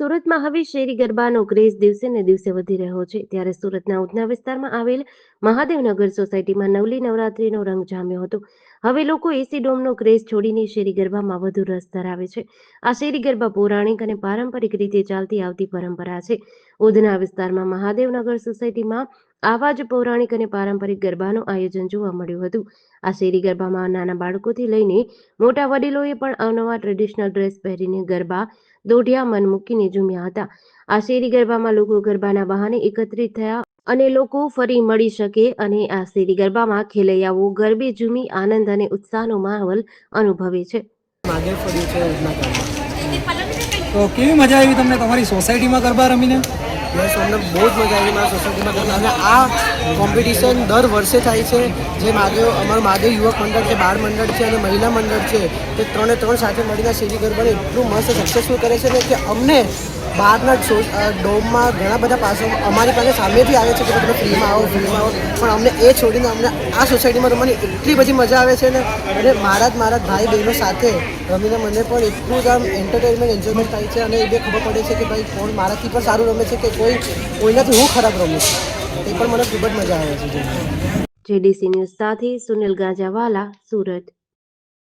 સુરતમાં હવે શેરી ગરબાનો ક્રેઝ દિવસે ને દિવસે વધી રહ્યો છે. ત્યારે સુરતના ઉધના વિસ્તારમાં આવેલ મહાદેવનગર સોસાયટીમાં નવલી નવરાત્રીનો રંગ જામ્યો હતો. હવે લોકો એસી ડોમનો ક્રેઝ છોડીને શેરી ગરબામાં વધુ રસ ધરાવે છે. આ શેરી ગરબા પૌરાણિક અને પારંપરિક રીતે ચાલતી આવતી પરંપરા છે. ઉધના વિસ્તારમાં મહાદેવનગર સોસાયટીમાં આવા જ પૌરાણિક અને પારંપરિક ગરબાનું આયોજન જોવા મળ્યું હતું. આ શેરી ગરબામાં નાના બાળકોથી લઈને મોટા વડીલોએ પણ અવનવા ટ્રેડિશનલ ડ્રેસ પહેરીને ગરબા દોઢિયા મન મૂકીને ઝૂમ્યા હતા. આ શેરી ગરબામાં લોકો ગરબાના બહાને એકત્રિત થયા અને લોકો ફરી મળી શકે અને આ શેરી ગરબામાં ખેલૈયાઓ ગરબે ઝૂમી આનંદ અને ઉત્સાહનો માહોલ અનુભવે છે. તો કેવી મજા આવી તમને તમારી સોસાયટીમાં ગરબા રમીને? યસ અમને બહુ જ મજા આવી મારા સોસાયટીમાં અને આ કોમ્પિટિશન દર વર્ષે થાય છે. જે માધવ અમારું માધવ યુવક મંડળ છે, બાળ મંડળ છે અને મહિલા મંડળ છે, તે ત્રણે ત્રણ સાથે મળીને શેરી ગરબાને એટલું મસ્ત સક્સેસફુલ કરે છે ને કે અમને બહારના ડોમમાં ઘણા બધા પાસો અમારી પાસે સામેથી આવે છે કે તમે ફ્રીમાં આવો ફ્રીમાં આવો. પણ અમને એ છોડીને અમને આ સોસાયટીમાં રમવાની એટલી બધી મજા આવે છે ને. અને મારા જ મારા ભાઈ બહેનો સાથે રમીને મને પણ એટલું જ આમ એન્ટરટેનમેન્ટ એન્જોયમેન્ટ થાય છે. અને એ ખબર પડે છે કે ભાઈ કોણ મારાથી પણ સારું રમે છે કે કોઈ કોઈનાથી હું ખરાબ રમું છું. તે પણ મને ખૂબ જ મજા આવે છે. જેડીસી ન્યૂઝ સાથે સુનિલ ગાજાવાલા, સુરત.